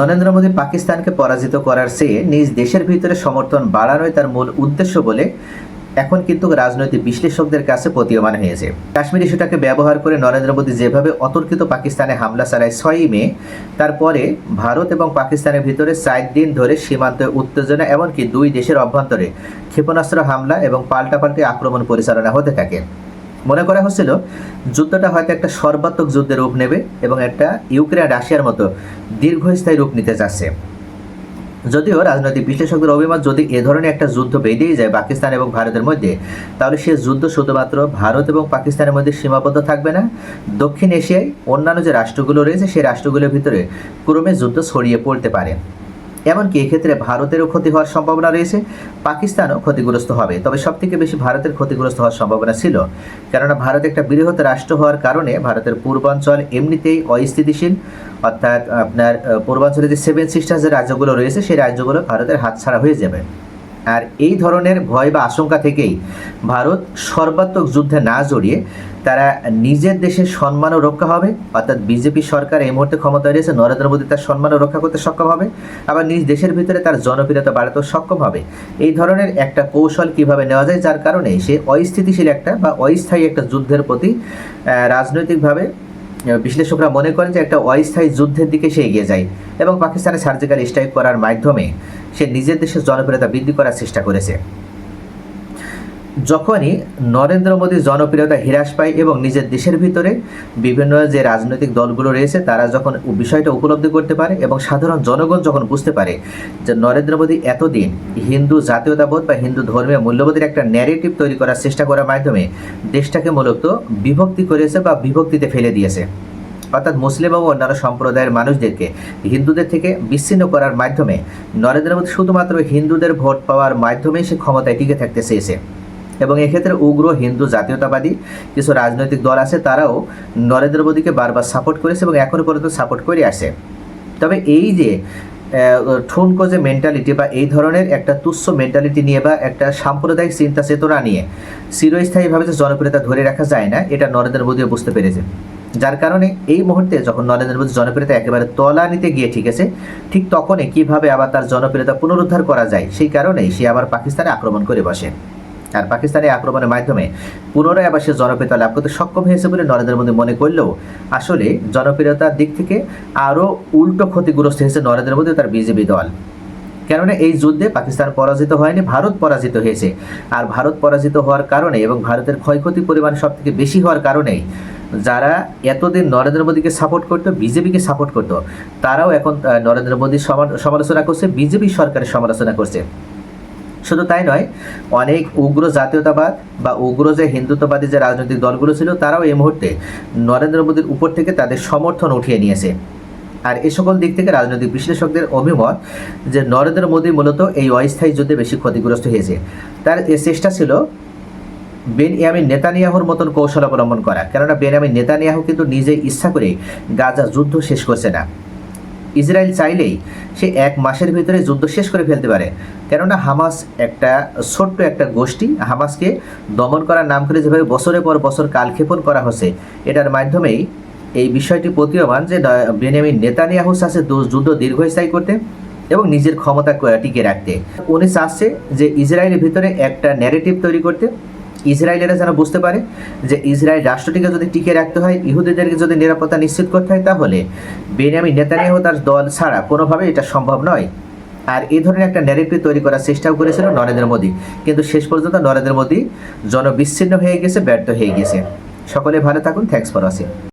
নরেন্দ্র মোদী পাকিস্তানকে পরাজিত করার চেয়ে নিজ দেশের ভিতরে সমর্থন বাড়ানোই তার মূল উদ্দেশ্য বলে এখন কিন্তু রাজনৈতিক বিশ্লেষকদের কাছে প্রতীয়মান হয়েছে। কাশ্মীর ইস্যুটাকে ব্যবহার করে নরেন্দ্র মোদী যেভাবে অতর্কিত পাকিস্তানে হামলা চালায় ছয়ই মে, তারপরে ভারত এবং পাকিস্তানের ভিতরে চার দিন ধরে সীমান্তে উত্তেজনা, এমনকি দুই দেশের অভ্যন্তরে ক্ষেপণাস্ত্র হামলা এবং পাল্টাপাল্টি আক্রমণ পরিচালনা হতে থাকে। মনে করা হচ্ছিল যুদ্ধটা হয়তো একটা সর্বাত্মক যুদ্ধের রূপ নেবে এবং একটা ইউক্রেন রাশিয়ার মতো দীর্ঘস্থায়ী রূপ নিতে যাচ্ছে যদিও রাজনৈতিক বিশ্লেষকদের অভিমত যদি এ ধরনের একটা যুদ্ধ বেঁধেই যায় পাকিস্তান এবং ভারতের মধ্যে, তাহলে সে যুদ্ধ শুধুমাত্র ভারত এবং পাকিস্তানের মধ্যে সীমাবদ্ধ থাকবে না। দক্ষিণ এশিয়ায় অন্যান্য যে রাষ্ট্রগুলো রয়েছে, সেই রাষ্ট্রগুলোর ভিতরে ক্রমে যুদ্ধ ছড়িয়ে পড়তে পারে। এমনকি এক্ষেত্রে ভারতেরও ক্ষতি হওয়ার সম্ভাবনা রয়েছে, পাকিস্তানও ক্ষতিগ্রস্ত হবে। তবে সবথেকে বেশি ভারতের ক্ষতিগ্রস্ত হওয়ার সম্ভাবনা ছিল, কেননা ভারত একটা বৃহৎ রাষ্ট্র হওয়ার কারণে ভারতের পূর্বাঞ্চল এমনিতেই অস্থিতিশীল, অর্থাৎ আপনার পূর্বাঞ্চলে যে সেভেন সিস্টার্স যে রাজ্যগুলো রয়েছে, সেই রাজ্যগুলো ভারতের হাতছাড়া হয়ে যাবে। আর এই ধরনের ভয় বা আশঙ্কা থেকেই ভারত সর্বাত্মক যুদ্ধে না জড়িয়ে তারা নিজের দেশের সম্মানও রক্ষা হবে। অর্থাৎ বিজেপি সরকার এই মুহূর্তে ক্ষমতায় রয়েছে, নরেন্দ্র মোদী তার সম্মানও রক্ষা করতে সক্ষম হবে, আবার নিজ দেশের ভিতরে তার জনপ্রিয়তা বাড়াতেও সক্ষম হবে। এই ধরনের একটা কৌশল কীভাবে নেওয়া যায়, যার কারণে সে অস্থিতিশীল একটা বা অস্থায়ী একটা যুদ্ধের প্রতি রাজনৈতিকভাবে বিশ্লেষকরা মনে করেন যে একটা অস্থায়ী যুদ্ধের দিকে সে এগিয়ে যায় এবং পাকিস্তানে সার্জিক্যাল স্ট্রাইক করার মাধ্যমে সে নিজের দেশের জনপ্রিয়তা বৃদ্ধি করার চেষ্টা করেছে। যখনই নরেন্দ্র মোদীর জনপ্রিয়তা হ্রাস পায় এবং নিজের দেশের ভিতরে বিভিন্ন যে রাজনৈতিক দলগুলো রয়েছে, তারা যখন বিষয়টা উপলব্ধি করতে পারে এবং সাধারণ জনগণ যখন বুঝতে পারে যে নরেন্দ্র মোদী এতদিন হিন্দু জাতীয়তাবোধ বা হিন্দু ধর্মীয় মূল্যবোধের একটা ন্যারেটিভ তৈরি করার চেষ্টা করার মাধ্যমে দেশটাকে মূলত বিভক্তি করেছে বা বিভক্তিতে ফেলে দিয়েছে। অর্থাৎ মুসলিম এবং অন্যান্য সম্প্রদায়ের মানুষদেরকে হিন্দুদের থেকে বিচ্ছিন্ন করার মাধ্যমে নরেন্দ্র মোদী শুধুমাত্র হিন্দুদের ভোট পাওয়ার মাধ্যমেই সে ক্ষমতায় টিকে থাকতে চেয়েছে। এবং এক্ষেত্রে উগ্র, হিন্দু জাতীয়তাবাদী কিছু রাজনৈতিক দল আছে, তারাও নরেন্দ্র মোদীকে বারবার সাপোর্ট করেছে এবং এখনও পর্যন্ত সাপোর্ট করে আসে। তবে এই যে ঠুনকো যে মেন্টালিটি বা এই ধরনের একটা তুচ্ছ মেন্টালিটি নিয়ে বা একটা সাম্প্রদায়িক চিন্তা চেতনা নিয়ে চিরস্থায়ীভাবে যে জনপ্রিয়তা ধরে রাখা যায় না, এটা নরেন্দ্র মোদীও বুঝতে পেরেছে। যার কারণে এই মুহূর্তে যখন নরেন্দ্র মোদী জনপ্রিয়তা একেবারে তলা নিতে গিয়ে ঠিক আছে, ঠিক তখনই কীভাবে আবার তার জনপ্রিয়তা পুনরুদ্ধার করা যায়, সেই কারণেই সে আবার পাকিস্তানে আক্রমণ করে বসে। আর পাকিস্তানে আক্রমণের মাধ্যমে পুনরায় আবার সে জনপ্রিয়তা লাভ করতে সক্ষম হয়েছে বলে নরেন্দ্র মোদী মনে করলেও আসলে জনপ্রিয়তার দিক থেকে আরও উল্টো ক্ষতিগ্রস্ত হয়েছে নরেন্দ্র মোদী তার বিজেপি দল। কেননা এই যুদ্ধে পাকিস্তান পরাজিত হয়নি, ভারত পরাজিত হয়েছে। আর ভারত পরাজিত হওয়ার কারণে এবং ভারতের ক্ষয়ক্ষতির পরিমাণ সব থেকে বেশি হওয়ার কারণেই যারা এতদিন নরেন্দ্র মোদীকে সাপোর্ট করতো, বিজেপিকে সাপোর্ট করতো, তারাও এখন নরেন্দ্র মোদীর সমালোচনা করছে, বিজেপি সরকারের সমালোচনা করছে। শুধু তাই নয়, অনেক উগ্র জাতীয়তাবাদ বা উগ্র যে হিন্দুত্ববাদী যে রাজনৈতিক দলগুলো ছিল, তারাও এই মুহূর্তে নরেন্দ্র মোদীর উপর থেকে তাদের সমর্থন উঠিয়ে নিয়েছে। আর এ সকল দিক থেকে রাজনৈতিক বিশ্লেষকদের অভিমত যে নরেন্দ্র মোদী মূলত এই অস্থায়ী যুদ্ধে বেশি ক্ষতিগ্রস্ত হয়েছে। তার এ চেষ্টা ছিল বেনয়ামিন নেতানিয়াহুর মতন কৌশল অবলম্বন করা। কেননা বেনয়ামিন নেতানিয়াহু কিন্তু নিজে ইচ্ছা করে গাজা যুদ্ধ শেষ করছে না। ইসরায়েল চাইলেই সে এক মাসের ভিতরে যুদ্ধ শেষ করে ফেলতে পারে। কেননা হামাস একটা ছোট্ট একটা গোষ্ঠী, হামাসকে দমন করার নাম করে যেভাবে বছরের পর বছর কালক্ষেপণ করা হচ্ছে, এটার মাধ্যমেই এই বিষয়টি প্রতীয়মান যে বেনিয়ামিন নেতানিয়াহু চাচ্ছে যুদ্ধ দীর্ঘস্থায়ী করতে এবং নিজের ক্ষমতা টিকে রাখতে। উনি চাচ্ছে যে ইসরায়েলের ভিতরে একটা ন্যারেটিভ তৈরি করতে। ইসরায়েলেরা যেন বুঝতে পারে যে ইসরায়েল রাষ্ট্রটিকে যদি টিকে রাখতে হয়, ইহুদিদেরকে যদি নিরাপত্তা নিশ্চিত করতে হয়, তাহলে বেনিয়ামিন নেতানিয়াহু তার দল ছাড়া কোনোভাবে এটা সম্ভব নয়। আর এই ধরনের একটা ন্যারেটিভ তৈরি করার চেষ্টাও করেছিল নরেন্দ্র মোদী। কিন্তু শেষ পর্যন্ত নরেন্দ্র মোদী জনবিচ্ছিন্ন হয়ে গেছে, ব্যর্থ হয়ে গেছে। সকলে ভালো থাকুন থ্যাংকস ফর ওয়াচিং